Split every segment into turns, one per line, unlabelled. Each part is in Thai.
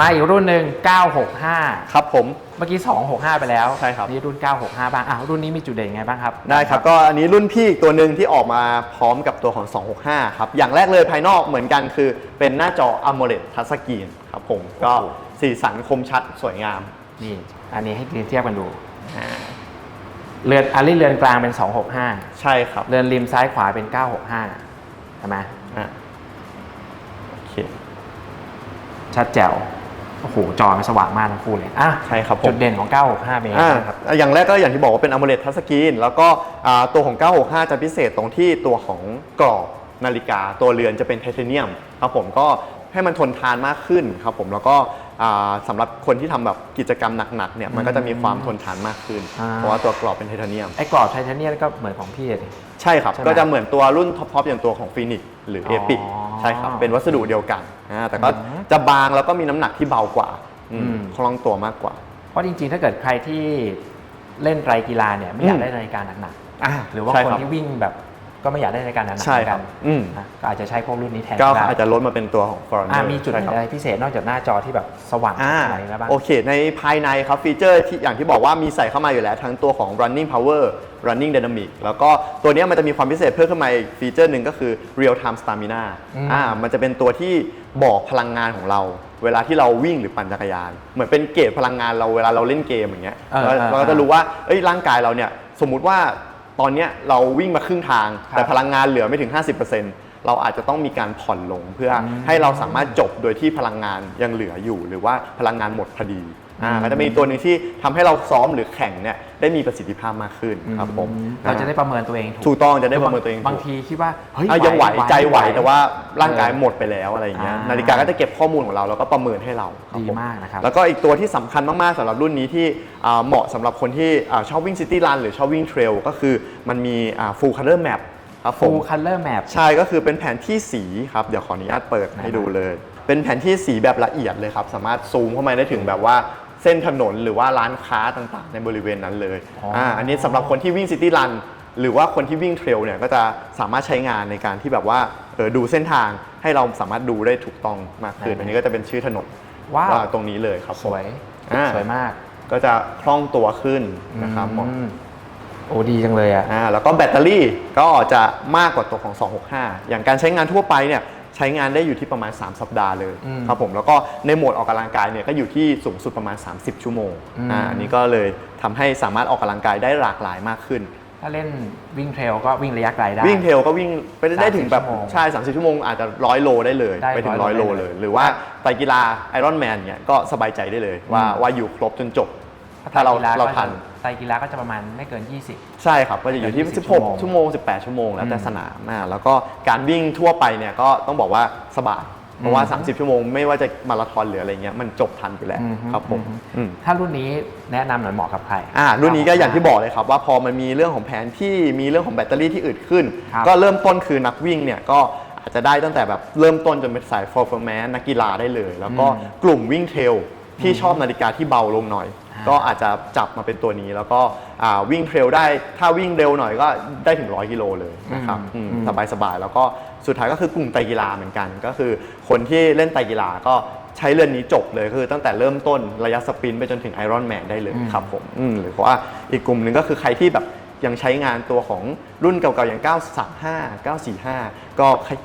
มาอีกรุ่นหนึ่ง965
ครับผม
เมื่อกี้ 265 ไปแล้ว
ใช่ครับ
นี่รุ่น 965 บ้างอะรุ่นนี้มีจุดเด่นยังไงบ้างครับ
ได้ครับ ก็อันนี้รุ่นพี่อีกตัวหนึ่งที่ออกมาพร้อมกับตัวของ 265 ครับ อย่างแรกเลยภายนอกเหมือนกันคือเป็นหน้าจอ AMOLED Touchscreen ครับผม ก็
โอ้โห
สีสันคมชัดสวยงาม
นี่ อันนี้ให้เทียบกันดูอ่าเรือนอันนี้เรือนกลางเป็น 265
ใช่ครับ
เรือนริมซ้ายขวาเป็น 965ใช่ไหม
อะโอเค
ชัดแจ๋ว โอ้โหจอมันสว่างมากทั้งคู่เลยอะ
ใช่ครับผม
จุดเด่นของ 965 เป็นยังไง
อ่า
บ้างครับ
อย่างแรกก็อย่างที่บอกว่าเป็น AMOLED Touchscreen แล้วก็อ่าตัวของ 965 จะพิเศษตรงที่ตัวของกรอบนาฬิกา ตัวเรือนจะเป็นไทเทเนียมครับผมก็ให้มันทนทานมากขึ้นครับผมแล้วก็อ่าสำหรับคนที่ทำแบบกิจกรรมหนักๆเนี่ยมันก็จะมีความทนทานมากขึ้น
อ่า
เพราะว่าตัวกรอบเป็นไทเทเนียม
ไอ้กรอบไทเทเนียมก็เหมือนของพี่เลย
ใช่ครับ
ใช่ไหม
ก็จะเหมือนตัวรุ่นท็อปๆอย่างตัวของฟีนิกหรือ
อ๋
เอ
อ
พิกใช่ครับ เป็นวัสดุเดียวกันอ่าแต่ก็
อืม
จะบางแล้วก็มีน้ำหนักที่เบากว่าอืม
อืม
คล่องตัวมากกว่า
เพราะจริงๆ ถ้าเกิดใครที่เล่นไตรกีฬาเนี่ยไม่อยา
อื
ก
ม
ได้นาฬิกาหนัก
อ่า
ๆหรือว่า
ใช่
คน
รับ
ที่วิ่งแบบ ก็ไม่อยากได้นาฬิกาหนักๆ
ใช่ครับ
เหมือนกัน
อืม
นะก็อาจจะใช้พวกรุ่นนี้แทน
ก็
ได้
อาจจะลดมาเป็นตัวของ Foreigner
อ่ามีจุด
ใช่
เด่น
ครับ
อะไรพิเศษนอกจากหน้าจอที่แบบสว่าง
อ่า
ขนาดนี้แล้วบ้าง
โอเค ในภายในครับฟีเจอร์ที่อย่างที่บอกว่ามีใส่เข้ามาอยู่แล้ว ทั้งตัวของ running power running dynamic แล้วก็ตัวเนี้ยมันจะมีความพิเศษเพิ่มขึ้นมาอีกฟีเจอร์หนึ่งก็คือ real time stamina
อืม
อ่ามันจะเป็นตัวที่บอกพลังงานของเรา เวลาที่เราวิ่งหรือปั่นจักรยาน เหมือนเป็นเกจพลังงานเราเวลาเราเล่นเกมอย่างเงี้ย
เออ
เรา
เออ
เราก็จะรู้ว่าเอ้ยร่างกายเราเนี่ยสมมุติว่า ตอนเนี้ยเราวิ่งมาครึ่งทาง
ครับ
แต่พลังงานเหลือไม่ถึง 50%เราอาจจะต้องมีการผ่อนลงเพื่ออ
ม
ให้เราสามารถจบโดยที่พลังงานยังเหลืออยู่ หรือว่าพลังงานหมดพอดีอ่า
อืม
ก็จะมีตัวหนึ่งที่ทำให้เราซ้อมหรือแข่งเนี่ยได้มีประสิทธิภาพมากขึ้นครับผม
เราจะได้ประเมินตัวเองถูก
ถูกต้องจะได้ประเมินตัวเอง
บาง
ถูก
ทีคิดว่าเฮ้ย
อะยังไหวใจไหวแต่ว่าร่างกาย
เออ
หมดไปแล้วอะไรอย่างเงี้ย
อ่า
นาฬิกาก็จะเก็บข้อมูลของเราแล้วก็ประเมินให้เราครับ
ดี
ผม
มากนะครับ
แล้วก็อีกตัวที่สำคัญมาก ๆสำหรับรุ่นนี้ที่อ่าเหมาะสำหรับคนที่อ่าชอบวิ่งซิตี้รันหรือชอบวิ่งเทรลก็คือมันมีอ่า full color map ครับผม
full color map
ใช่ก็คือเป็นแผนที่สีครับ เดี๋ยวขออนุญาตเปิดให้ดูเลย เป็นแผนที่สีแบบละเอียดเลยครับ สามารถซูมเข้ามาได้ถึงแบบว่าเส้นถนนหรือว่าร้านค้าต่างๆ ในบริเวณนั้นเลย
อ๋ออ่
อ่าอันนี้สำหรับคนที่วิ่งซิตี้รันหรือว่าคนที่วิ่งเทรลเนี่ยก็จะสามารถใช้งานในการที่แบบว่าเออดูเส้นทางให้เราสามารถดูได้ถูกต้องมากขึ้น
ได้
อันนี้ก็จะเป็นชื่อถนน
ว้าว
ตรงนี้เลยครับผม
สวย
อ่า
สวยมาก
ก็จะคล่องตัวขึ้นนะครับผม
อืม โอ้ดีจังเลยอะ
อ่าแล้วก็แบตเตอรี่ก็จะมากกว่าตัวของ 265 อย่างการใช้งานทั่วไปเนี่ยใช้งานได้อยู่ที่ประมาณ 3 สัปดาห์เลย
อืม
ครับผมแล้วก็ในโหมดออกกำลังกายเนี่ยก็อยู่ที่สูงสุดประมาณ 30 ชั่วโมง
อืม
อ่าอันนี้ก็เลยทำให้สามารถออกกำลังกายได้หลากหลายมากขึ้น
ถ้าเล่นวิ่งเทรลก็วิ่งระยะไกลได้
วิ่งเทรลก็วิ่งไปได้ถึงแบบ
30ชั่วโมง
ใช่30ชั่วโมงอาจจะร้อยโลได้เลย
ได้
ไปถึง
100
ร้อยโล
โล
เล
ได้เลยย
หรือว่าไตรกีฬาไอรอนแมนเนี่ยก็สบายใจได้เลยว่า
อืม
ว่าอยู่ครบจนจบ ถ้าเรา
ไตกีฬ
เรา
ก็จะ
ทัน
ไตรกีฬาก็จะประมาณไม่เกิน
ใช่ครับ ก็จะอยู่ที่
20ชั่วโมง
16 ชั่วโมง 18 ชั่วโมงแล้วแต่
อืม
สนามอ่าแล้วก็การวิ่งทั่วไปเนี่ยก็ต้องบอกว่าสบายเพราะว่า
อืม
30 ชั่วโมงไม่ว่าจะมาราธอนหรืออะไรเงี้ยมันจบทันอยู่แล้ว
อืม
ครับผม
อืม
อืม
20ถ้ารุ่นนี้แนะนำหน่อยเหมาะกับใคร
อ่ารุ่นนี้ก็อย่างที่บอกเลยครับว่าพอมันมีเรื่องของแผนที่มีเรื่องของแบตเตอรี่ที่อึดขึ้น
ครับ
ก็เริ่มต้นคือนักวิ่งเนี่ยก็อาจจะได้ตั้งแต่แบบเริ่มต้นจนเป็นสาย performance นักกีฬาได้เลย แล้วก็
อืม
กลุ่มวิ่งเทรลที่ชอบนาฬิกาที่เบาลงหน่อย
อ่า
ก็อาจจะจับมาเป็นตัวนี้แล้วก็อ่าวิ่งเทรลได้ถ้าวิ่งเร็วหน่อยก็ได้ถึง 100 กิโลเลยนะครับ
อืม
อืมสบายๆแล้วก็สุดท้ายก็คือกลุ่มไตรกีฬาเหมือนกัน ก็คือคนที่เล่นไตรกีฬาก็ใช้เรือนนี้จบเลยคือตั้งแต่เริ่มต้นระยะสปรินต์ไปจนถึงไอรอนแมนได้เลย
อืม
ครับผมอืมหรือว่าอีกกลุ่มหนึ่งก็คือใครที่แบบยังใช้งานตัวของรุ่นเก่าๆอย่าง 935 945 ก็ขย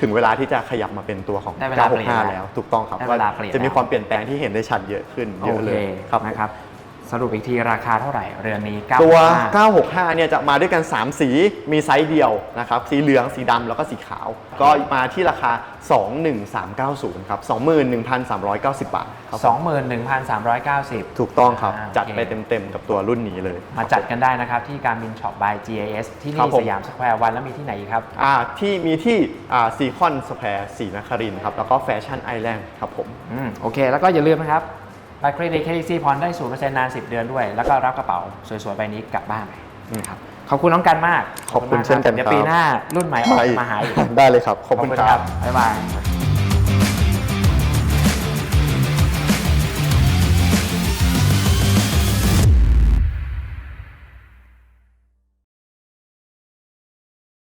ถึงเวลาที่จะขยับมาเป็นตัวของ
ได้เวลาเปลี่ยน
965 แล้ว ถูกต้องครับ
ได้เวลาเปลี่ยน
จะมี
แล้ว
ความเปลี่ยนแปลงที่เห็นได้ชัดเยอะขึ้นเย
โอ
อะ
เค
เลยครับ
นะครับ สรุปอีกทีราคาเท่าไหร่เรือนนี้
ตัว
965
965 เนี่ยจะมาด้วยกัน 3 สีมีไซส์เดียวนะครับ สีเหลืองสีดำแล้วก็สีขาว ก็มาที่ราคา 21390 ครับ 21,390 บาทครับผม
21,390
ถูกต้องครับ
อ่า
จัด
โอเค
ไปเต็มๆ กับตัวรุ่นนี้เลย
มาจัดกันได้นะครับ ที่การบินช็อป by GAS ที่
ครั
นี่
บผม
สยามสแควร์วันแล้วมีที่ไหนอีกครับ
อ่าที่มีที่ซีคอนสแควร์สีนครินทร์ครับแล้วก็แฟชั่นไอแลนด์ครับผม
อืมโอเค แล้วก็อย่าลืมนะครับ บัตรเครดิต KTC ผ่อนได้0%นาน10เดือนด้วย แล้วก็รับกระเป๋าสวยๆใบนี้กลับบ้านไปนะครับ ขอบคุณน้องกันมาก
ขอบคุณ
มาก
เช่นกัน
เดี๋ยว
ครับ
ปีหน้ารุ่นใหม่ออกมาหาอีก
ได้เลยครับ ขอบคุณครับ
บ๊ายบาย